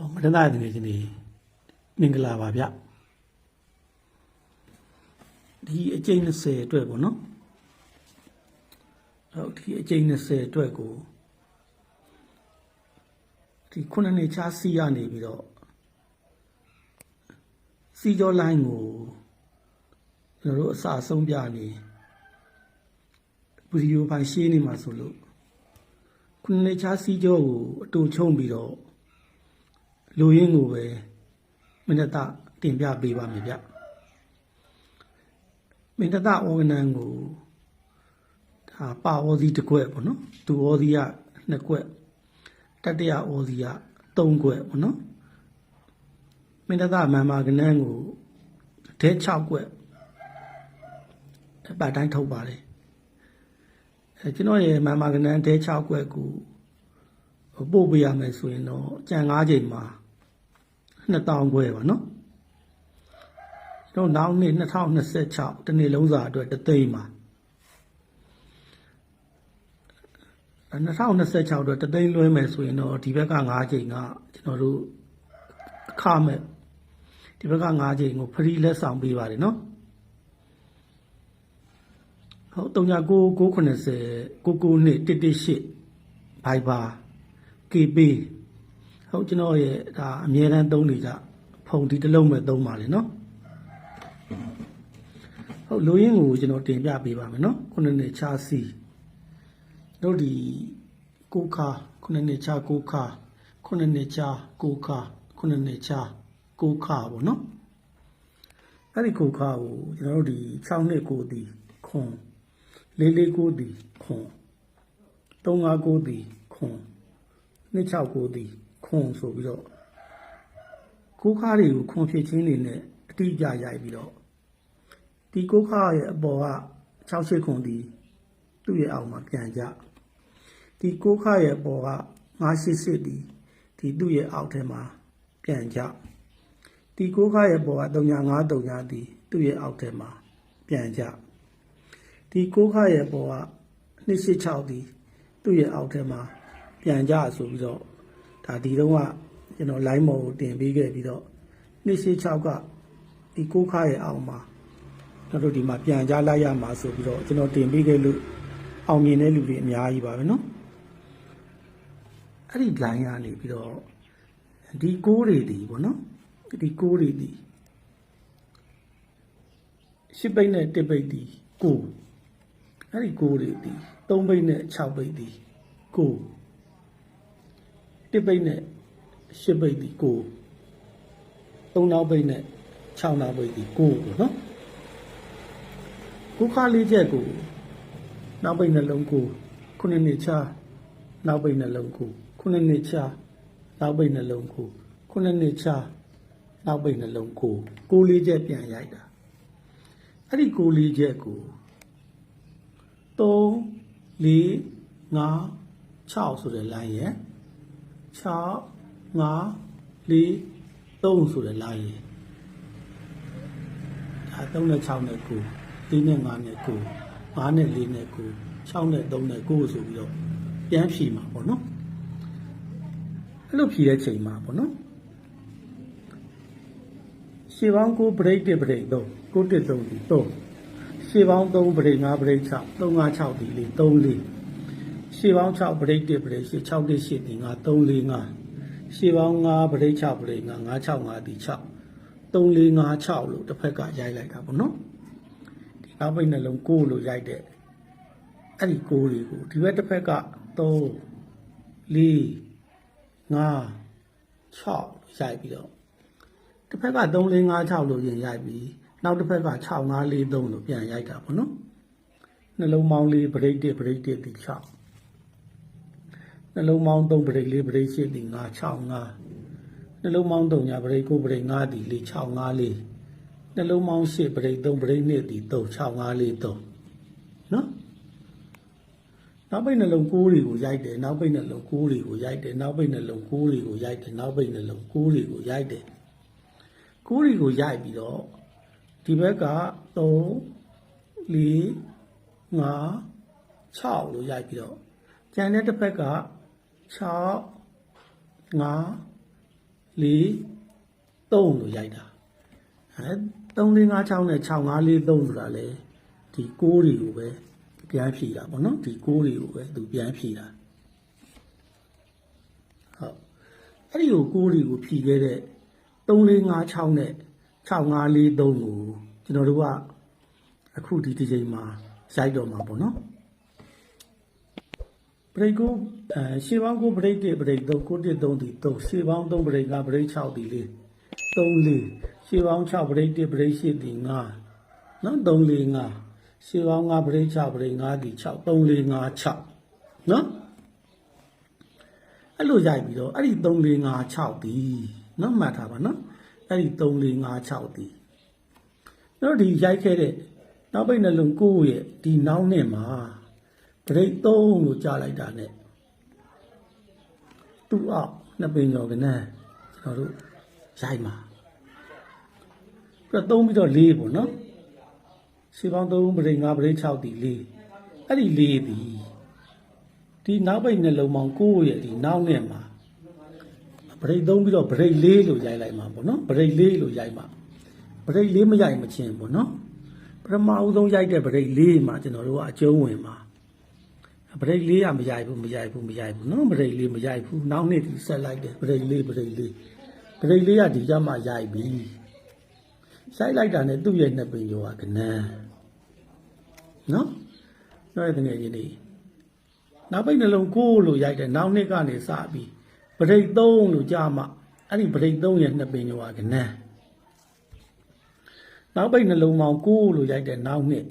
ဟောမတန်းသားတကယ်ချင်းနေမင်္ဂလာပါဗျဒီအကျိန်20အတွက်ပေါ့နော်ဟုတ်ဒီအကျိန်20အတွက်ကိုဒီခုနှစ်နှစ်ချားစီရနေပြီးတော့စီကြောလိုင်းကိုကျွန်တော်တို့အစအဆုံးပြနေဗီဒီယိုဖိုင်ရှင်းနေမှာဆိုလို့ခုနှစ်နှစ်ချားစီကြောကိုအတူချုံပြီးတော့ လူရင်းကိုပဲမနတတင်ပြပေးပါမယ်ဗျမနတဩဂနန်ကိုဒါပါဩစီတစ်ခွက်ပေါ့နော်သူဩစီကနှစ်ခွက်တတရဩစီကသုံးခွက်ပေါ့နော်မနတမန်မာကနန်ကိုတဲ6ခွက်အပတ်တိုင်းထုတ်ပါတယ်အဲကျွန်တော်ရဲ့မန်မာကနန်တဲ6ခွက်ကိုပို့ပေးရမယ်ဆိုရင်တော့ကြံ5ချိန်မှာ 2000ခွဲပါနော်ကျွန်တော်နောက်နေ့2026တနေ့လုံးစာအတွက်တသိန်းပါ2026အတွက်တသိန်းလွှဲမယ်ဆိုရင်တော့ဒီဘက်က5ချိန်ကကျွန်တော်တို့အခမဲ့ဒီဘက်က5ချိန်ကိုဖရီလက်ဆောင်ပေးပါတယ်နော်ဟုတ်39 990 992 118ဘိုင်ဘာ KB ဟုတ်ကျွန်တော်ရဲ့ဒါအမြဲတမ်းသုံးနေကြဖုန်ဒီတစ်လုံးပဲသုံးပါလေနော်ဟုတ်လိုရင်းကိုကျွန်တော်တင်ပြပေးပါမယ်နော်ခုနှစ်နှစ်ချာစီတို့ဒီကိုခါခုနှစ်နှစ်ချာကိုခါခုနှစ်နှစ်ချာကိုခါခုနှစ်နှစ်ချာကိုခါပေါ့နော်အဲ့ဒီကိုခါကိုကျွန်တော်တို့ဒီ6နှစ်ကိုဒီခွန်လေးလေးကိုဒီခွန်3 5ကိုဒီခွန်နှစ်6ကိုဒီ ခွန်ဆိုပြီးတော့ကိုခါတွေကိုခွန်ဖြစ်ချင်းတွေနဲ့အတိအကျရိုက်ပြီးတော့ဒီကိုခါရဲ့အပေါ်က68ခွန်ဒီသူ့ရဲ့အောက်မှာပြန်ကြဒီကိုခါရဲ့အပေါ်က988ဒီဒီသူ့ရဲ့အောက်ထဲမှာပြန်ကြဒီကိုခါရဲ့အပေါ်က3953ဒီသူ့ရဲ့အောက်ထဲမှာပြန်ကြဒီကိုခါရဲ့အပေါ်က286ဒီသူ့ရဲ့အောက်ထဲမှာပြန်ကြဆိုပြီးတော့ ဒါဒီတော့ကကျွန်တော် line မော်ကိုတင်ပေးခဲ့ပြီးတော့286ကဒီကိုခါရဲ့အောက်မှာကျွန်တော်တို့ဒီမှာပြန်ကြလိုက်ရမှာဆိုပြီးတော့ကျွန်တော်တင်ပေးခဲ့လို့အောင်မြင်တဲ့လူတွေအများကြီးပါပဲเนาะအဲ့ဒီ line ကနေပြီးတော့ဒီကိုးတွေဒီပေါ့နော်ဒီကိုးတွေဒီရှစ်ပိတ်နဲ့တစ်ပိတ်ဒီကိုအဲ့ဒီကိုးတွေဒီသုံးပိတ်နဲ့6ပိတ်ဒီကို တစ်ပိတ်နဲ့ရှစ်ပိတ်ဒီကိုသုံးနောက်ပိတ်နဲ့6နောက်ပိတ်ဒီကိုပေါ့နော်ကိုခါလေးချက်ကိုနောက်ပိတ်နှလုံးကိုခုနှစ်နှစ်ချနောက်ပိတ်နှလုံးကိုခုနှစ်နှစ်ချနောက်ပိတ်နှလုံးကိုခုနှစ်နှစ်ချနောက်ပိတ်နှလုံးကိုကိုလေးချက်ပြန်ရိုက်တာအဲ့ဒီကိုလေးချက်ကို3 4 5 6ဆိုတဲ့ line ရဲ့ 6 5 4 3ဆိုတဲ့ line ရဲ့ဒါ3နဲ့6နဲ့9 4နဲ့5နဲ့9 5နဲ့4နဲ့9 6နဲ့3နဲ့9ဆိုပြီးတော့ပြန်ဖြီမှာပေါ့နော်အဲ့လိုဖြီတဲ့ချိန်မှာပေါ့နော်ရှေးပေါင်း9 break 1 break 3 9 1 3ဒီ3ရှေးပေါင်း3 break 5 break 6 3 5 6ဒီလေ3 4 ရှေးပေါင်း6 break 1 break 8 6 1 8ဒီ5 3 4 5ရှေးပေါင်း5 break 6 break 5 5 6 5ဒီ6 3 4 5 6လို့တစ်ဖက်ကရိုက်လိုက်တာပေါ့နော်ဒီနောက်ပိတ်နှလုံး9လို့ရိုက်တဲ့အဲ့ဒီ9တွေကိုဒီဘက်တစ်ဖက်က3 4 5 6ရိုက်ပြီးတော့တစ်ဖက်က3 4 5 6လို့ရင်ရိုက်ပြီးနောက်တစ်ဖက်က6 5 4 3လို့ပြန်ရိုက်တာပေါ့နော်နှလုံးပေါင်းလေး break 1 break 1ဒီ6 နှလုံးပေါင်း3 break 4 break 8ဒီ5 6 5နှလုံးပေါင်း3ညာ break 9 break 5ဒီ4 6 5 4နှလုံးပေါင်း8 break 3 break 2ဒီ3 6 5 4 3နော်နောက်ပိတ်နှလုံးကိုးတွေကိုရိုက်တယ်နောက်ပိတ်နှလုံးကိုးတွေကိုရိုက်တယ်နောက်ပိတ်နှလုံးကိုးတွေကိုရိုက်တယ်နောက်ပိတ်နှလုံးကိုးတွေကိုရိုက်တယ်ကိုးတွေကိုရိုက်ပြီးတော့ဒီဘက်က3 4 5 6လို့ရိုက်ပြီးတော့ကျန်တဲ့တစ်ဖက်က 6 5 3လို့ရိုက်တာဟဲ့3 4 5 6နဲ့6 5 4 3ဆိုတာလေဒီ6တွေကိုပဲပြန်ဖြည့်တာပေါ့နော်ဒီ6တွေကိုပဲသူပြန်ဖြည့်တာဟုတ်အဲ့ဒီကို6တွေကိုဖြည့်ခဲ့တဲ့3 4 5 6နဲ့6 5 4 3ကိုကျွန်တော်တို့ကအခုဒီဒီချိန်မှာရိုက်တော့မှာပေါ့နော် ဘရိတ်ကိုအဲရှေးပေါင်းကိုဘရိတ်1ဘရိတ်3ကို1 3ဒီ3ရှေးပေါင်း3ဘရိတ်ကဘရိတ်6ဒီ4 3 4ရှေးပေါင်း6ဘရိတ်1ဘရိတ်8ဒီ5နော်3 4 5ရှေးပေါင်း5ဘရိတ်6ဘရိတ်5ဒီ6 3 4 5 6နော်အဲ့လိုရိုက်ပြီးတော့အဲ့ဒီ3 4 5 6ဒီနော်မှတ်ထားပါနော်အဲ့ဒီ3 4 5 6ဒီနော်ဒီရိုက်ခဲ့တဲ့နောက်ပိတ်နှလုံးကိုရဲ့ဒီနောက်နှစ်မှာ ပရိတ်3လို့ကြားလိုက်တာ ਨੇ သူ့အောက်နှစ်ပင်ကျော်ကနန်းကျွန်တော်တို့ရိုက်မှာပြီးတော့3ပြီးတော့4ပေါ့နော်ရှေးပေါင်း3ပရိတ်5ပရိတ်6ဒီ4အဲ့ဒီ4ဒီဒီနောက်ပိတ်နှလုံးပေါင်း9ရဲ့ဒီနောက်နဲ့မှာပရိတ်3ပြီးတော့ပရိတ်4လို့ရိုက်လိုက်မှာပေါ့နော်ပရိတ်4လို့ရိုက်မှာပရိတ်4မရိုက်မချင်းပေါ့နော်ပထမဦးဆုံးရိုက်တဲ့ပရိတ်4မှာကျွန်တော်တို့ကအကျုံးဝင်မှာ ဘရိတ်လေးကမရိုက်ဘူးမရိုက်ဘူးမရိုက်ဘူးနော်ဘရိတ်လေးမရိုက်ဘူးနောက်နေ့ဒီဆက်လိုက်တယ်ဘရိတ်လေးဘရိတ်လေးဘရိတ်လေးကဒီကြမှာရိုက်ပြီရိုက်လိုက်တာနဲ့သူ့ရဲ့နှစ်ပင်ကျော်ကကနန်းနော်တော့ရတဲ့ငယ်ချင်းလေးနောက်ပိတ်နှလုံးကိုလို့ရိုက်တယ်နောက်နှစ်ကနေစပြီးဘရိတ်3လို့ကြားမှအဲ့ဒီဘရိတ်3ရဲ့နှစ်ပင်ကျော်ကကနန်းနောက်ပိတ်နှလုံးပေါင်းကိုလို့ရိုက်တယ်နောက်နှစ်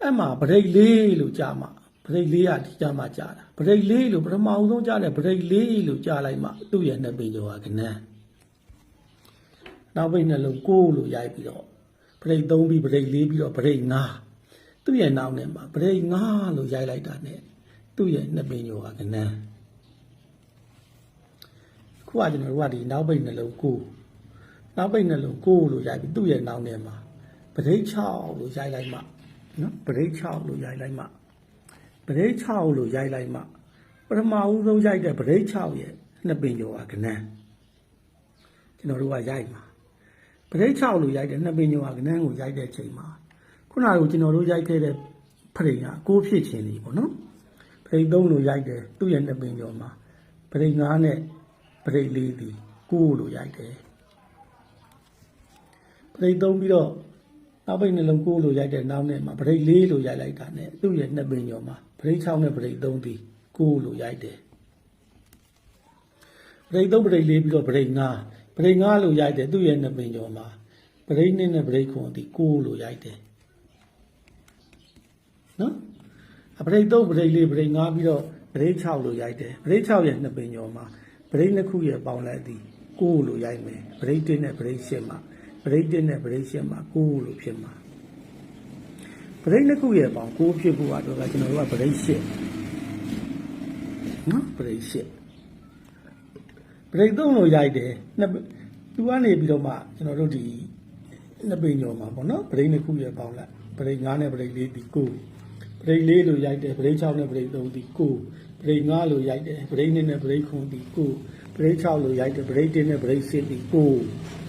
အဲ့မှာဘရိတ်လေးလို့ကြားမှ ဘရိတ်လေးရဒီကြမှာကြာတာဘရိတ်လေးလို့ပထမအောင်ဆုံးကြားတယ်ဘရိတ်လေးလို့ကြားလိုက်မှသူ့ရဲ့နှစ်ပင်ကျော်ကကနန်းနောက်ပိတ်နှလုံးကိုလို့ရိုက်ပြီးတော့ဘရိတ်3ပြီးဘရိတ်4ပြီးတော့ဘရိတ်5သူ့ရဲ့နောက်နဲ့မှာဘရိတ်5လို့ရိုက်လိုက်တာနဲ့သူ့ရဲ့နှစ်ပင်ကျော်ကကနန်းခုကကျွန်တော်တို့ကဒီနောက်ပိတ်နှလုံးကိုနောက်ပိတ်နှလုံးကိုလို့ရိုက်ပြီးသူ့ရဲ့နောက်နဲ့မှာပရိတ်6လို့ရိုက်လိုက်မှနော်ပရိတ်6လို့ရိုက်လိုက်မှ ပရိတ်6လို့ရိုက်လိုက်မှပထမဦးဆုံးရိုက်တဲ့ပရိတ်6ရဲ့နှစ်ပင်ကျော်ကကနန်းကျွန်တော်တို့ကရိုက်မှာပရိတ်6လို့ရိုက်တဲ့နှစ်ပင်ကျော်ကကနန်းကိုရိုက်တဲ့ချိန်မှာခုနကကျွန်တော်တို့ရိုက်ခဲ့တဲ့ဖရိတ်ကကိုးဖြစ်ခြင်းလေးပေါ့နော်ပရိတ်3လို့ရိုက်တယ်သူ့ရဲ့နှစ်ပင်ကျော်မှာပရိတ်9နဲ့ပရိတ်4ဒီကိုးလို့ရိုက်တယ်ပရိတ်3ပြီးတော့ နောက်ပိတ်နှလုံးကိုးလို့ရိုက်တဲ့နောက်နဲ့မှာပရိတ်၄လို့ရိုက်လိုက်တာနဲ့သူ့ရဲ့နှစ်ပင်ကျော်မှာပရိတ်6နဲ့ပရိတ်3ဒီကိုးလို့ရိုက်တယ်ပရိတ်3ပရိတ်4ပြီးတော့ပရိတ်5ပရိတ်5လို့ရိုက်တယ်သူ့ရဲ့နှစ်ပင်ကျော်မှာပရိတ်2နဲ့ပရိတ်9ဒီကိုးလို့ရိုက်တယ်နော်အပရိတ်3ပရိတ်4ပရိတ်5ပြီးတော့ပရိတ်6လို့ရိုက်တယ်ပရိတ်6ရဲ့နှစ်ပင်ကျော်မှာပရိတ်နှစ်ခုရဲ့ပေါင်းလိုက်သည်ကိုးလို့ရိုက်မယ်ပရိတ်1နဲ့ပရိတ်10မှာ ပရိတ်1နဲ့ပရိတ်10မှာကိုးလို့ဖြစ်မှာပရိတ်နှစ်ခုရဲ့ပေါင်းကိုဖြစ်ဖို့အတွက်ကကျွန်တော်တို့ကပရိတ်ရှစ်နော်ပရိတ်ရှစ်ပရိတ်သုံးလို့ရိုက်တယ်နှစ်သူကနေပြီးတော့မှကျွန်တော်တို့ဒီနှစ်ပင်ညော်မှာပေါ့နော်ပရိတ်နှစ်ခုရဲ့ပေါင်းလိုက်ပရိတ်9နဲ့ပရိတ်4ဒီ9ပရိတ်4လို့ရိုက်တယ်ပရိတ်6နဲ့ပရိတ်3ဒီ9ပရိတ်5လို့ရိုက်တယ်ပရိတ်2နဲ့ပရိတ်9ဒီ9ပရိတ်6လို့ရိုက်တယ်ပရိတ်1နဲ့ပရိတ်10ဒီ9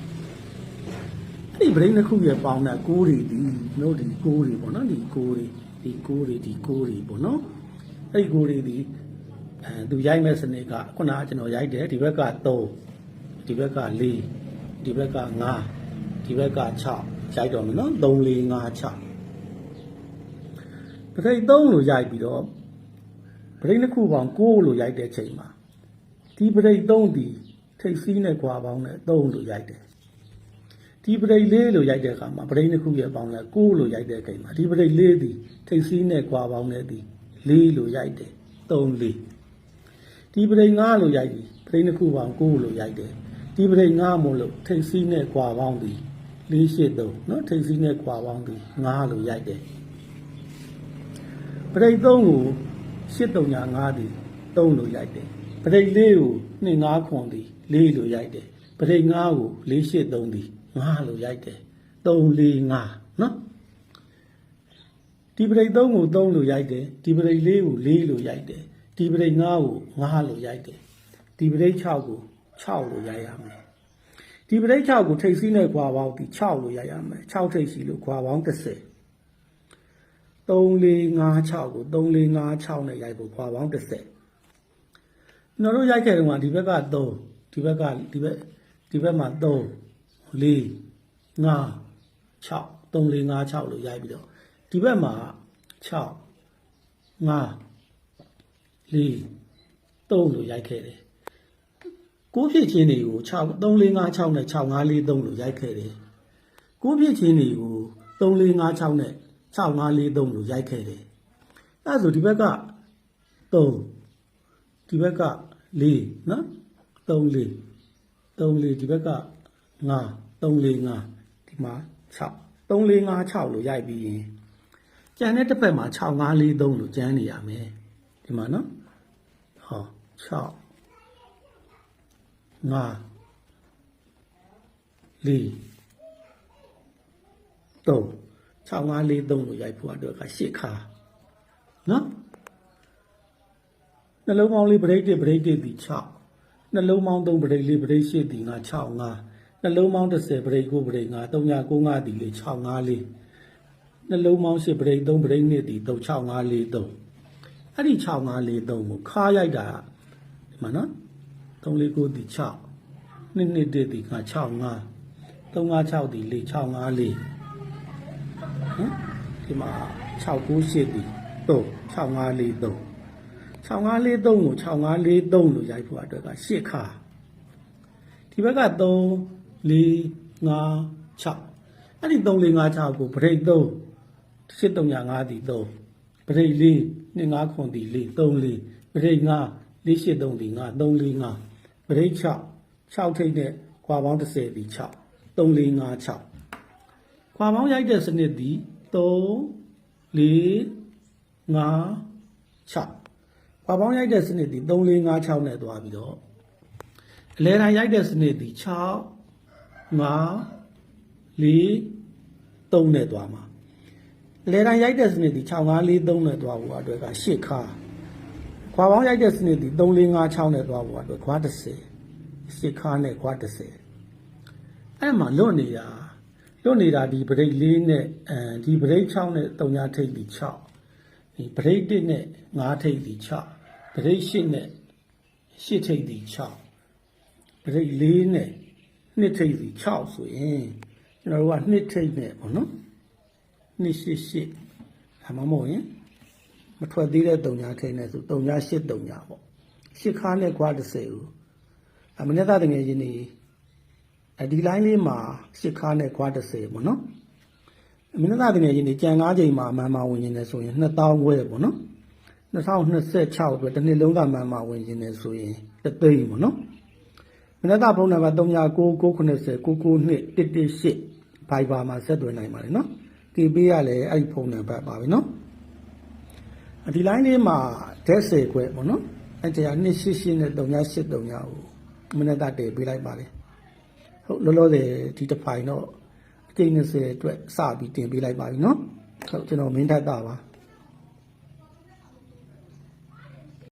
အဲ့ဒီ brain တစ်ခုရဲ့ပေါင်းတဲ့ကိုးတွေဒီတို့ဒီကိုးတွေပေါ့နော်ဒီကိုးတွေဒီကိုးတွေဒီကိုးတွေပေါ့နော်အဲ့ဒီကိုးတွေဒီအဲသူရိုက်မဲ့စနစ်ကခုနကကျွန်တော်ရိုက်တယ်ဒီဘက်က3ဒီဘက်က4ဒီဘက်က5ဒီဘက်က6ရိုက်တော့မယ်နော်3 4 5 6ပရိတ်3လို့ရိုက်ပြီးတော့ပရိတ်တစ်ခုပေါင်း6လို့ရိုက်တဲ့ချိန်မှာဒီပရိတ်3ဒီထိတ်စီးနဲ့ခွာပေါင်းနဲ့3လို့ရိုက်တယ် ဒီပရိတ်လေးလို့ရိုက်တဲ့အခါမှာပရိတ်နှစ်ခုရဲ့ပေါင်းလဲကိုးလို့ရိုက်တဲ့အချိန်မှာဒီပရိတ်လေးသည်ထိပ်စီးနဲ့ကွာပေါင်းတဲ့သည်လေးလို့ရိုက်တယ်၃လေးဒီပရိတ်ငါးလို့ရိုက်သည်ပရိတ်နှစ်ခုပေါင်းကိုးလို့ရိုက်တယ်ဒီပရိတ်ငါးမို့လို့ထိပ်စီးနဲ့ကွာပေါင်းသည်လေးရှစ်သုံးနော်ထိပ်စီးနဲ့ကွာပေါင်းသည်ငါးလို့ရိုက်တယ်ပရိတ်သုံးကိုရှစ်သုံးညာငါးသည်သုံးလို့ရိုက်တယ်ပရိတ်လေးကိုနှစ်ငါးခွန်သည်လေးလို့ရိုက်တယ်ပရိတ်ငါးကိုလေးရှစ်သုံးသည် 5လို့ရိုက်တယ်3 4 5နော်ဒီပရိတ်3ကို3လို့ရိုက်တယ်ဒီပရိတ်4ကို4လို့ရိုက်တယ်ဒီပရိတ်5ကို5လို့ရိုက်တယ်ဒီပရိတ်6ကို6လို့ရိုက်ရမယ်ဒီပရိတ်6ကိုထိပ်စီးနဲ့ခွာပေါင်းဒီ6လို့ရရမယ်6ထိပ်စီလို့ခွာပေါင်း30 3456ကို3456နဲ့ရိုက်ဖို့ခွာပေါင်း30ကျွန်တော်တို့ရိုက်ခဲ့တုန်းကဒီဘက်က3ဒီဘက်ကဒီဘက်ဒီဘက်မှာ3 4 5 6 3456လို့ရိုက်ပြီးတော့ဒီဘက်မှာ6 5 4 3လို့ရိုက်ခဲ့တယ်ကိုးဖြစ်ချင်းတွေကို6 3456နဲ့6543လို့ရိုက်ခဲ့တယ်ကိုးဖြစ်ချင်းတွေကို3456နဲ့6543လို့ရိုက်ခဲ့တယ်အဲဒါဆိုဒီဘက်က3ဒီဘက်က4နော်3 4 3 4ဒီဘက်က 5 3 4 5ဒီမှာ6 3 4 5 6လို့ရိုက်ပြီးရင်ကျန်တဲ့တစ်ဖက်မှာ6 5 4 3လို့ကျန်နေရမယ်ဒီမှာနော်ဟော6 5 4 3 6 5 4 3လို့ရိုက်ဖို့အတွက်ကရှစ်ခါနော်နှလုံးပေါင်းလေးဗရိတ်တစ်ဗရိတ်တစ်ဒီ6နှလုံးပေါင်း3ဗရိတ်လေးဗရိတ်8ဒီငါ6 5 နှလုံးပေါင်း30ဗရိတ်9ဗရိတ်5 395ဒီလေး6 5လေးနှလုံးပေါင်း8ဗရိတ်3ဗရိတ်2ဒီ3 6 5 4 3အဲ့ဒီ6 5 4 3ကိုခါရိုက်တာဒီမှာနော်3 4 9ဒီ6 2 2 1ဒီငါ6 5 3 5 6ဒီလေး6 5 4နော်ဒီမှာ698ဒီ3 6543 6543ကို6543လို့ရိုက်ဖို့အတွက်က8ခါဒီဘက်က3 4 5 6အဲ့ဒီ3 4 5 6ကိုဗရိတ်3 8305ဒီ3ဗရိတ်4 25ခွန်ဒီ4 3 4ဗရိတ်5 483ဒီ5 3 4 5ဗရိတ်6 6ထိပ်နဲ့ခွာပေါင်း30ဒီ6 3 4 5 6ခွာပေါင်းရိုက်တဲ့စနစ်ဒီ3 4 5 6ခွာပေါင်းရိုက်တဲ့စနစ်ဒီ3 4 5 6နဲ့သွားပြီးတော့အလဲတိုင်းရိုက်တဲ့စနစ်ဒီ6 5 4 3နဲ့သွားမှာအလဲတိုင်းရိုက်တဲ့စနစ်ဒီ6 5 4 3နဲ့သွားဖို့အတွက်က8ခါခွာပေါင်းရိုက်တဲ့စနစ်ဒီ3 4 5 6နဲ့သွားဖို့အတွက်ခွာ30 8ခါနဲ့ခွာ30အဲ့မှာလွတ်နေတာလွတ်နေတာဒီဗရိတ်4နဲ့အဲဒီဗရိတ်6နဲ့3ညထိပ်ဒီ6ဒီဗရိတ်1နဲ့5ထိပ်ဒီ6ဗရိတ်8နဲ့8ထိပ်ဒီ6ဗရိတ်4နဲ့ 2ထိပ်ဒီ6ဆိုရင်ကျွန်တော်တို့က2ထိပ်နဲ့ပေါ့နော်2 8 8ဒါမှမဟုတ်ရင်မထွက်သေးတဲ့3ညထိပ်နဲ့ဆို3ည8 3ညပေါ့8ခါနဲ့ခွာ30ကိုအမနတတငယ်ချင်းနေအဲဒီ line လေးမှာရှစ်ခါနဲ့ခွာ30ပေါ့နော်အမင်းသားတကယ်ချင်းဒီကြံ၅ချိန်မှာအမှန်မှဝင်နေတယ်ဆိုရင်2000ခွဲပေါ့နော်2026အတွက်တစ်နှစ်လုံးကမှန်မှဝင်နေတယ်ဆိုရင်တသိန်းပေါ့နော် မနက်တာဖုန်းနံပါတ်399990 992 118 Viber မှာဆက်သွင်းနိုင်ပါတယ်နော်။ဒီပေးရလဲအဲ့ဒီဖုန်းနံပါတ်ပါပဲနော်။ဒီလိုင်းလေးမှာဒက်10ခွဲပေါ့နော်။အဲ့တရား288နဲ့3839ကိုမနက်တာတည်ပေးလိုက်ပါလေ။ဟုတ်လောလောဆယ်ဒီတစ်ဖိုင်တော့အကျိန်း20အတွက်စပြီးတင်ပေးလိုက်ပါပြီနော်။ဟုတ်ကျွန်တော်မင်းထက်တာပါ။